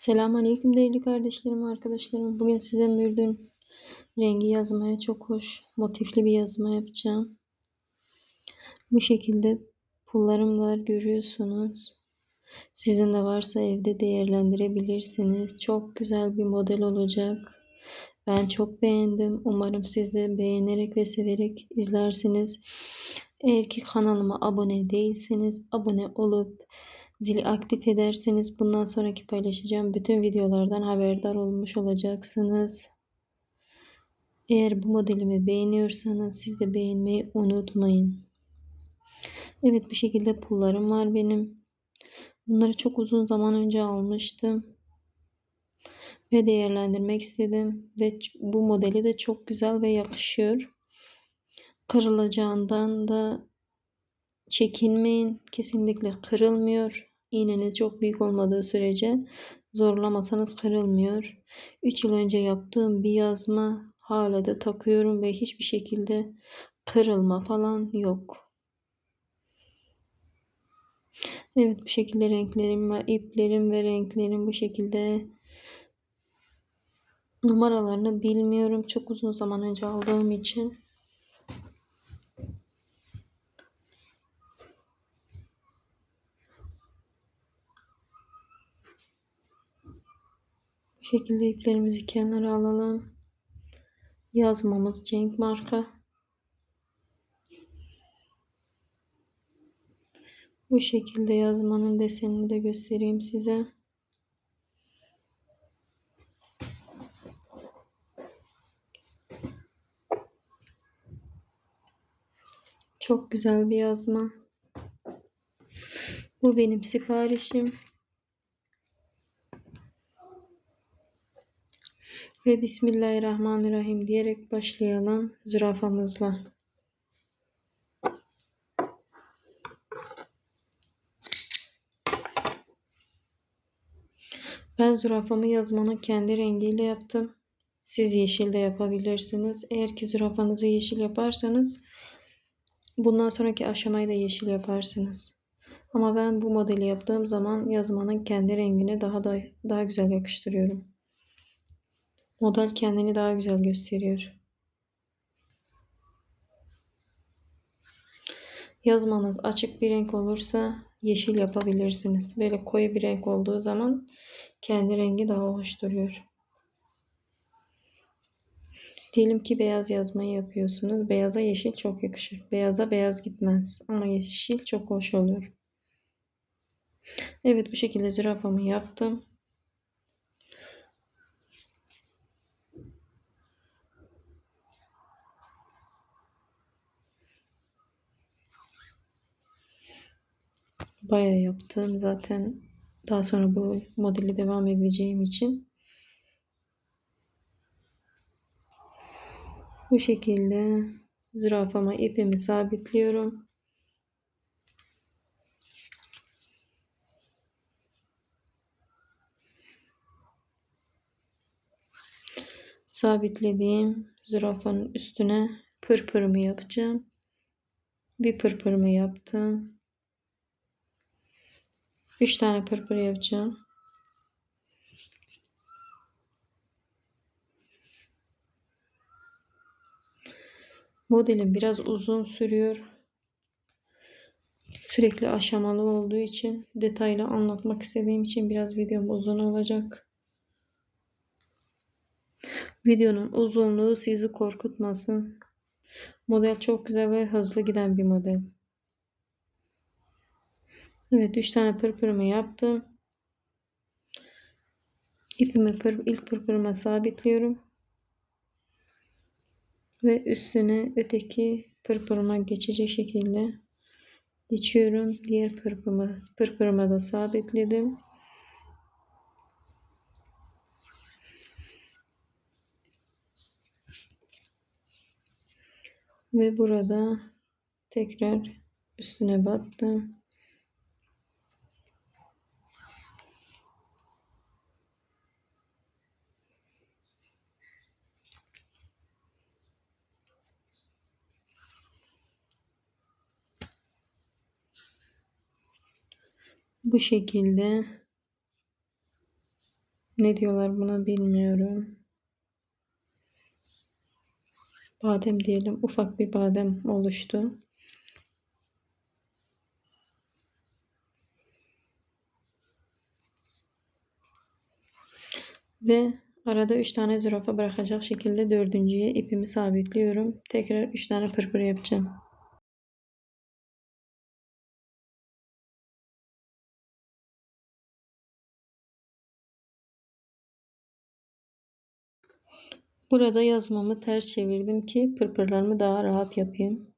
Selamünaleyküm değerli kardeşlerim, arkadaşlarım. Bugün size mürdün rengi yazmaya çok hoş, motifli bir yazma yapacağım. Bu şekilde pullarım var görüyorsunuz. Sizin de varsa evde değerlendirebilirsiniz. Çok güzel bir model olacak. Ben çok beğendim. Umarım siz de beğenerek ve severek izlersiniz. Eğer ki kanalıma abone değilseniz abone olup Zili aktif ederseniz bundan sonraki paylaşacağım bütün videolardan haberdar olmuş olacaksınız. Eğer bu modelimi beğeniyorsanız siz de beğenmeyi unutmayın. Evet bu şekilde pullarım var benim. Bunları çok uzun zaman önce almıştım. Ve değerlendirmek istedim. Ve bu modeli de çok güzel ve yakışıyor. Kırılacağından da çekinmeyin. Kesinlikle kırılmıyor. İğneniz çok büyük olmadığı sürece zorlamasanız kırılmıyor. 3 yıl önce yaptığım bir yazma hala da takıyorum ve hiçbir şekilde kırılma falan yok. Evet bu şekilde renklerim var. iplerim ve renklerim bu şekilde. Numaralarını bilmiyorum. Çok uzun zaman önce aldığım için. Şekilde iplerimizi kenara alalım. Yazmamız Cenk marka. Bu şekilde yazmanın desenini de göstereyim size. Çok güzel bir yazma. Bu benim siparişim. Ve Bismillahirrahmanirrahim diyerek başlayalım zürafamızla. Ben zürafamı yazmanın kendi rengiyle yaptım. Siz yeşil de yapabilirsiniz. Eğer ki zürafanızı yeşil yaparsanız bundan sonraki aşamayı da yeşil yaparsınız. Ama ben bu modeli yaptığım zaman yazmanın kendi rengini daha da daha güzel yakıştırıyorum. Model kendini daha güzel gösteriyor. Yazmanız açık bir renk olursa yeşil yapabilirsiniz. Böyle koyu bir renk olduğu zaman kendi rengi daha hoş duruyor. Diyelim ki beyaz yazmayı yapıyorsunuz. Beyaza yeşil çok yakışır. Beyaza beyaz gitmez. Ama yeşil çok hoş olur. Evet bu şekilde zürafamı yaptım. Bayağı yaptım. Zaten daha sonra bu modeli devam edeceğim için. Bu şekilde zürafama ipimi sabitliyorum. Sabitlediğim zürafanın üstüne pırpırımı yapacağım. Bir pırpırımı yaptım. 3 tane pırpır yapacağım. Modelim biraz uzun sürüyor. Sürekli aşamalı olduğu için detaylı anlatmak istediğim için biraz videom uzun olacak. Videonun uzunluğu sizi korkutmasın. Model çok güzel ve hızlı giden bir model. Evet 3 tane pırpırımı yaptım. İpimi pır, ilk pırpırıma sabitliyorum. Ve üstüne öteki pırpırıma geçecek şekilde geçiyorum. Diğer pırpırıma, pırpırıma da sabitledim. Ve burada tekrar üstüne battım. Bu şekilde Ne diyorlar buna bilmiyorum. Badem diyelim. Ufak bir badem oluştu. Ve arada 3 tane zürafa bırakacak şekilde dördüncüye ipimi sabitliyorum. Tekrar 3 tane pırpır yapacağım. Burada yazmamı ters çevirdim ki pırpırlarımı daha rahat yapayım.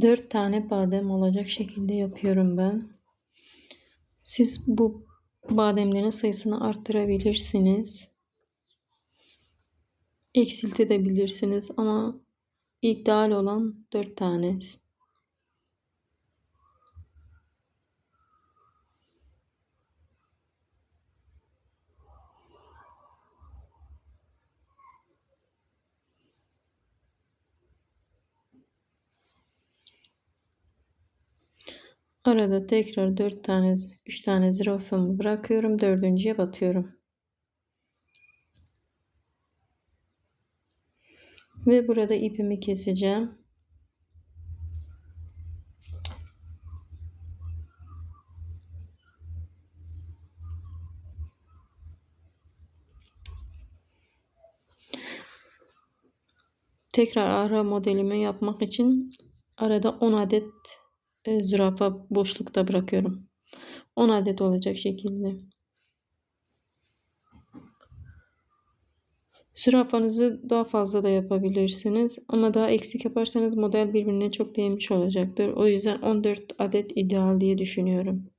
Dört tane badem olacak şekilde yapıyorum ben. Siz bu bademlerin sayısını arttırabilirsiniz. Eksiltebilirsiniz ama ideal olan dört tane. Arada tekrar 4 tane 3 tane zürafamı bırakıyorum. Dördüncüye batıyorum. Ve burada ipimi keseceğim. Tekrar ara modelimi yapmak için arada 10 adet e, zürafa boşlukta bırakıyorum. 10 adet olacak şekilde. Zürafanızı daha fazla da yapabilirsiniz. Ama daha eksik yaparsanız model birbirine çok değmiş olacaktır. O yüzden 14 adet ideal diye düşünüyorum.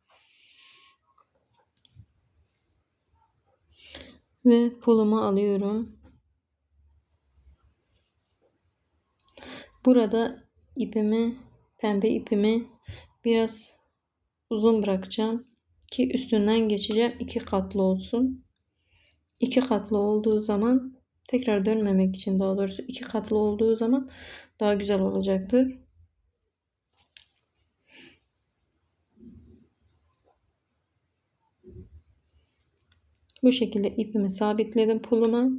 Ve pulumu alıyorum. Burada ipimi, pembe ipimi Biraz uzun bırakacağım ki üstünden geçeceğim. iki katlı olsun. İki katlı olduğu zaman tekrar dönmemek için daha doğrusu iki katlı olduğu zaman daha güzel olacaktır. Bu şekilde ipimi sabitledim puluma.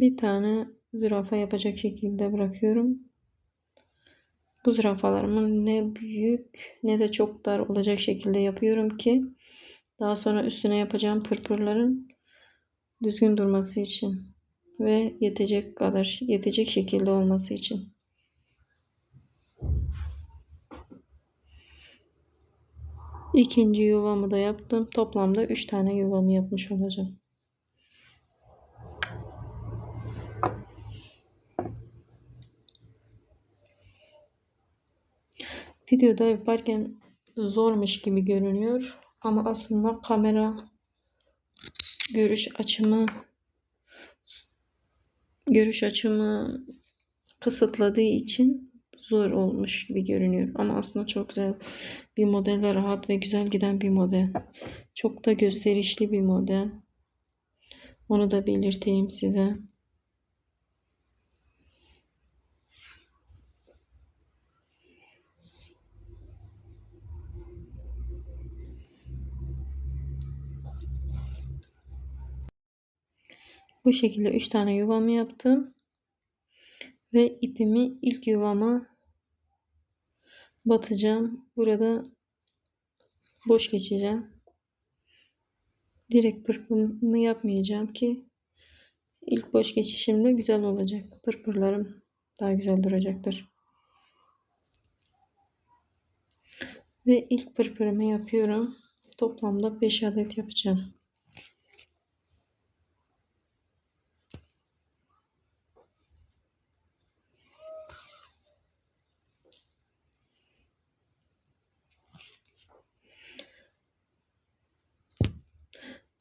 Bir tane zürafa yapacak şekilde bırakıyorum. Bu zürafalarımı ne büyük ne de çok dar olacak şekilde yapıyorum ki daha sonra üstüne yapacağım pırpırların düzgün durması için ve yetecek kadar yetecek şekilde olması için. İkinci yuvamı da yaptım. Toplamda 3 tane yuvamı yapmış olacağım. Videoda yaparken zormuş gibi görünüyor. Ama aslında kamera görüş açımı görüş açımı kısıtladığı için zor olmuş gibi görünüyor. Ama aslında çok güzel bir model ve rahat ve güzel giden bir model. Çok da gösterişli bir model. Onu da belirteyim size. Bu şekilde 3 tane yuvamı yaptım. Ve ipimi ilk yuvama batacağım. Burada boş geçeceğim. Direkt pırpırımı yapmayacağım ki ilk boş geçişimde güzel olacak. Pırpırlarım daha güzel duracaktır. Ve ilk pırpırımı yapıyorum. Toplamda 5 adet yapacağım.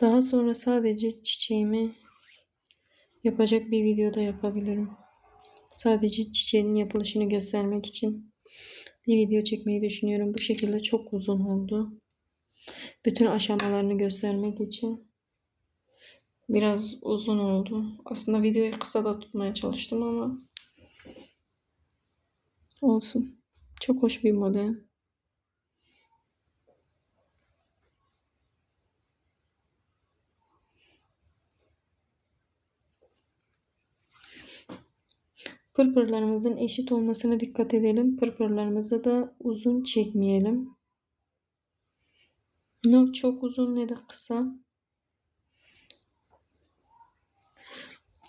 Daha sonra sadece çiçeğimi yapacak bir videoda yapabilirim. Sadece çiçeğin yapılışını göstermek için bir video çekmeyi düşünüyorum. Bu şekilde çok uzun oldu. Bütün aşamalarını göstermek için biraz uzun oldu. Aslında videoyu kısa da tutmaya çalıştım ama olsun. Çok hoş bir model. Pırpırlarımızın eşit olmasına dikkat edelim. Pırpırlarımızı da uzun çekmeyelim. Ne çok uzun ne de kısa.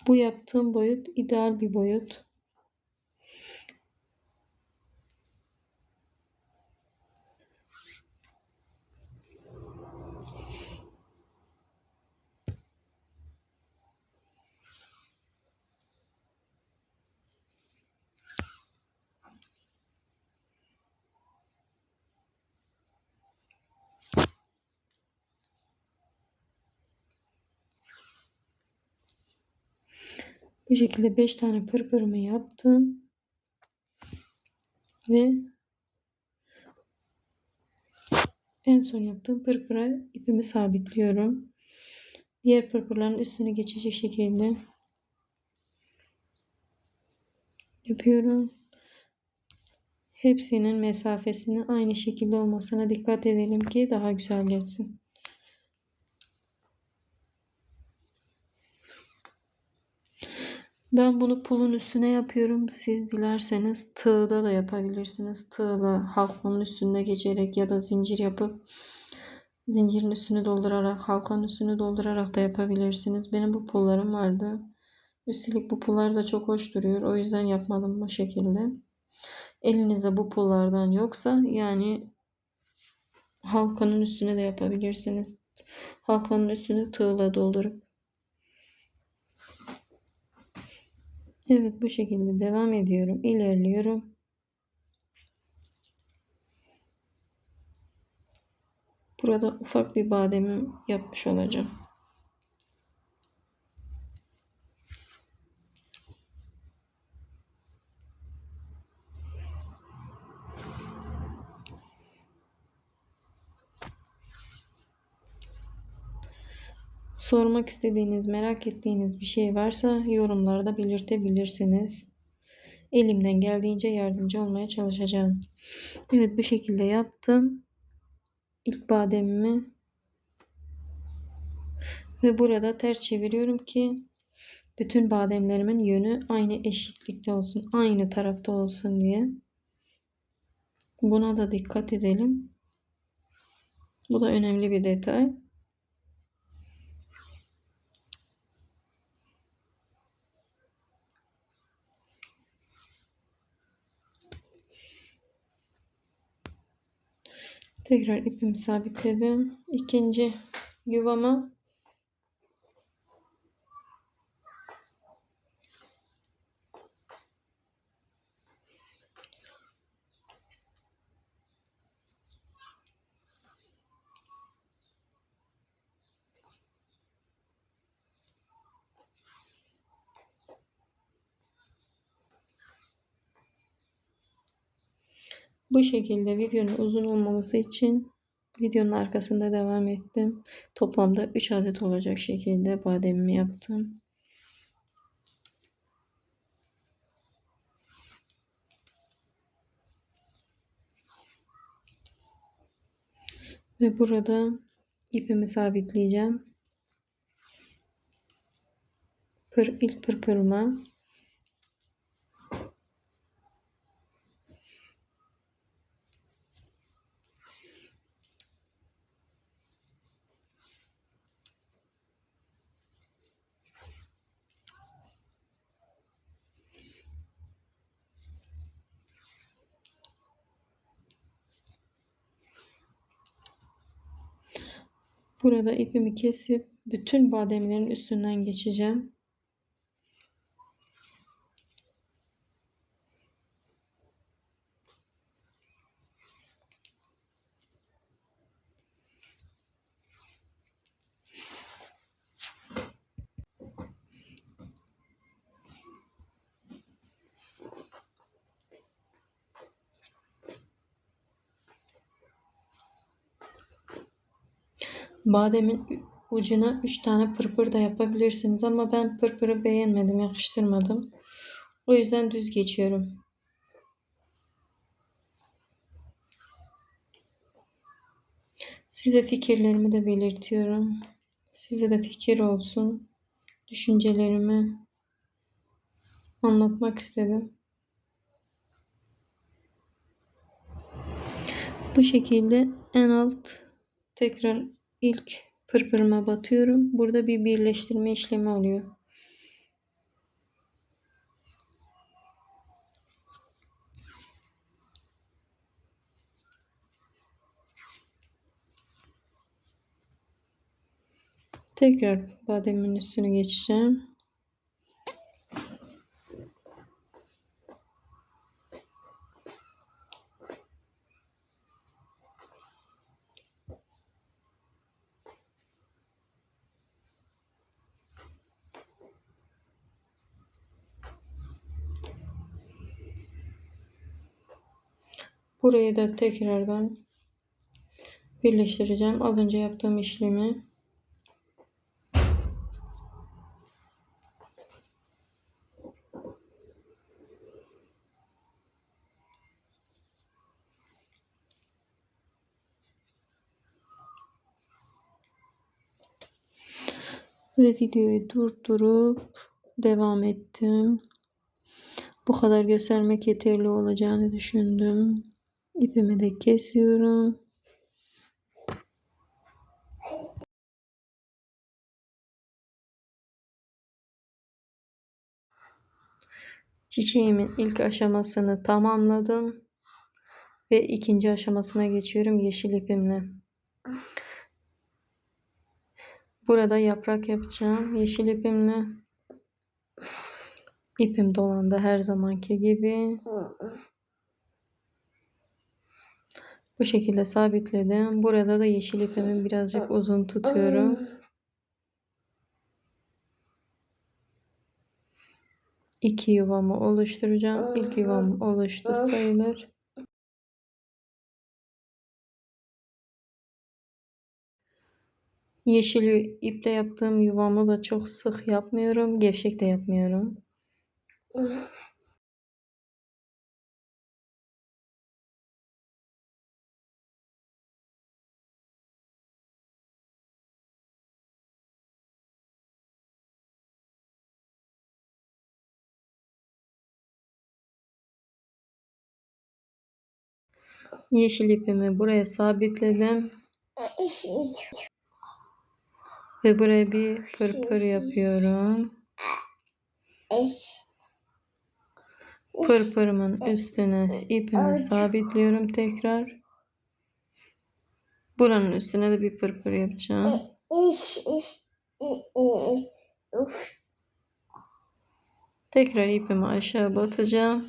Bu yaptığım boyut ideal bir boyut. Bu şekilde 5 tane pırpırımı yaptım. Ve en son yaptığım pırpıra ipimi sabitliyorum. Diğer pırpırların üstüne geçecek şekilde yapıyorum. Hepsinin mesafesini aynı şekilde olmasına dikkat edelim ki daha güzel gelsin. Ben bunu pulun üstüne yapıyorum. Siz dilerseniz tığda da yapabilirsiniz. Tığla halkanın üstünde geçerek ya da zincir yapıp zincirin üstünü doldurarak halkanın üstünü doldurarak da yapabilirsiniz. Benim bu pullarım vardı. Üstelik bu pullar da çok hoş duruyor. O yüzden yapmadım bu şekilde. Elinizde bu pullardan yoksa yani halkanın üstüne de yapabilirsiniz. Halkanın üstünü tığla doldurup Evet bu şekilde devam ediyorum. İlerliyorum. Burada ufak bir bademim yapmış olacağım. Sormak istediğiniz, merak ettiğiniz bir şey varsa yorumlarda belirtebilirsiniz. elimden geldiğince yardımcı olmaya çalışacağım. Evet bu şekilde yaptım. İlk bademimi ve burada ters çeviriyorum ki bütün bademlerimin yönü aynı eşitlikte olsun, aynı tarafta olsun diye. Buna da dikkat edelim. Bu da önemli bir detay. Tekrar ipimi sabitledim. İkinci yuvama Bu şekilde videonun uzun olmaması için videonun arkasında devam ettim. Toplamda 3 adet olacak şekilde bademimi yaptım. Ve burada ipimi sabitleyeceğim. Pır, ilk pırpırıma Burada ipimi kesip bütün bademlerin üstünden geçeceğim. Bademin ucuna 3 tane pırpır da yapabilirsiniz ama ben pırpırı beğenmedim, yakıştırmadım. O yüzden düz geçiyorum. Size fikirlerimi de belirtiyorum. Size de fikir olsun. Düşüncelerimi anlatmak istedim. Bu şekilde en alt tekrar ilk pırpırıma batıyorum. Burada bir birleştirme işlemi oluyor. Tekrar bademin üstünü geçeceğim. Burayı da tekrardan birleştireceğim. Az önce yaptığım işlemi ve videoyu durdurup devam ettim. Bu kadar göstermek yeterli olacağını düşündüm. İpimi de kesiyorum. Çiçeğimin ilk aşamasını tamamladım. Ve ikinci aşamasına geçiyorum yeşil ipimle. Burada yaprak yapacağım yeşil ipimle. İpim dolandı her zamanki gibi. Bu şekilde sabitledim. Burada da yeşil ipimi birazcık uzun tutuyorum. İki yuvamı oluşturacağım. İlk yuvam oluştu sayılır. Yeşil iple yaptığım yuvamı da çok sık yapmıyorum. Gevşek de yapmıyorum. Yeşil ipimi buraya sabitledim. Ve buraya bir pırpır yapıyorum. Pırpırımın üstüne ipimi sabitliyorum tekrar. Buranın üstüne de bir pırpır yapacağım. Tekrar ipimi aşağı batacağım.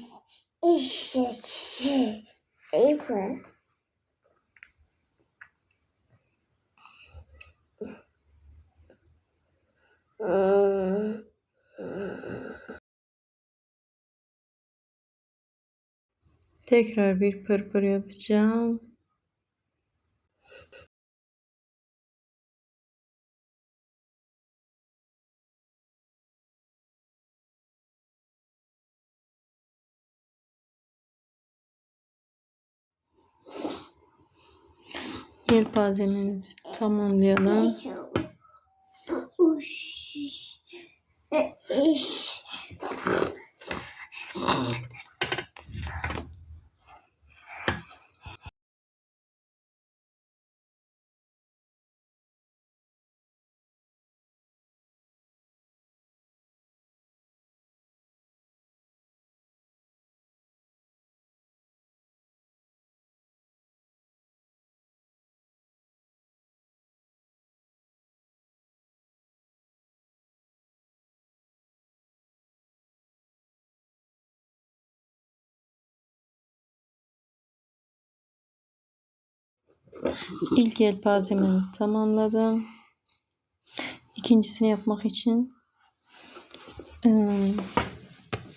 Tekrar bir pırpır yapacağım. Yelpazemizi tamamlayalım. İlk yelpazemi tamamladım. İkincisini yapmak için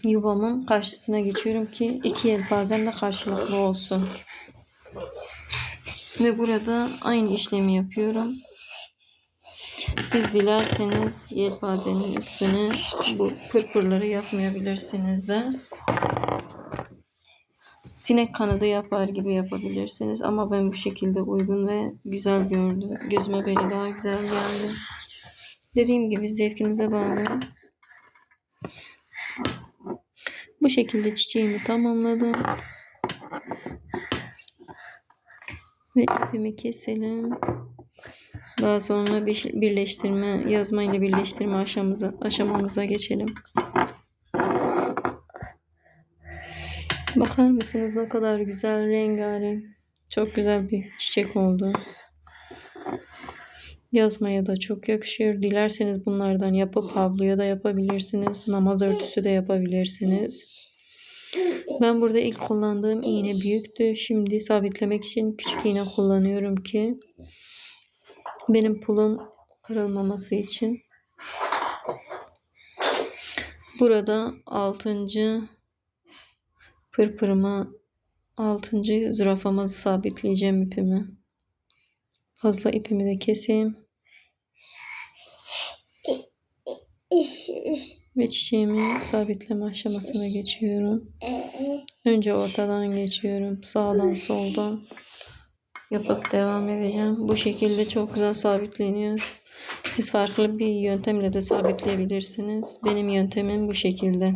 yuvamın karşısına geçiyorum ki iki yelpazem de karşılıklı olsun. Ve burada aynı işlemi yapıyorum. Siz dilerseniz yelpazenin üstüne bu pırpırları yapmayabilirsiniz de. Sinek kanadı yapar gibi yapabilirsiniz. Ama ben bu şekilde uygun ve güzel gördüm. Gözüme böyle daha güzel geldi. Dediğim gibi zevkinize bağlı. Bu şekilde çiçeğimi tamamladım. Ve ipimi keselim. Daha sonra bir- birleştirme, yazma ile birleştirme aşamamıza geçelim. Bakar mısınız ne kadar güzel rengarenk. Çok güzel bir çiçek oldu. Yazmaya da çok yakışıyor. Dilerseniz bunlardan yapıp havluya da yapabilirsiniz. Namaz örtüsü de yapabilirsiniz. Ben burada ilk kullandığım iğne büyüktü. Şimdi sabitlemek için küçük iğne kullanıyorum ki benim pulum kırılmaması için. Burada 6. pırpırıma 6. zürafama sabitleyeceğim ipimi. Fazla ipimi de keseyim. Ve çiçeğimin sabitleme aşamasına geçiyorum. Önce ortadan geçiyorum. Sağdan soldan yapıp devam edeceğim. Bu şekilde çok güzel sabitleniyor. Siz farklı bir yöntemle de sabitleyebilirsiniz. Benim yöntemim bu şekilde.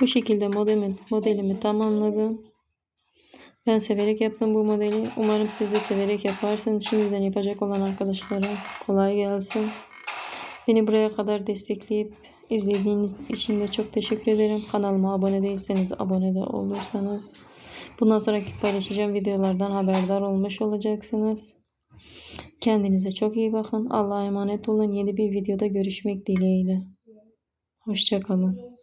Bu şekilde modelimi, modelimi tamamladım. Ben severek yaptım bu modeli. Umarım siz de severek yaparsınız. Şimdiden yapacak olan arkadaşlara kolay gelsin. Beni buraya kadar destekleyip izlediğiniz için de çok teşekkür ederim. Kanalıma abone değilseniz abone de olursanız Bundan sonraki paylaşacağım videolardan haberdar olmuş olacaksınız. Kendinize çok iyi bakın. Allah'a emanet olun. Yeni bir videoda görüşmek dileğiyle. Hoşçakalın.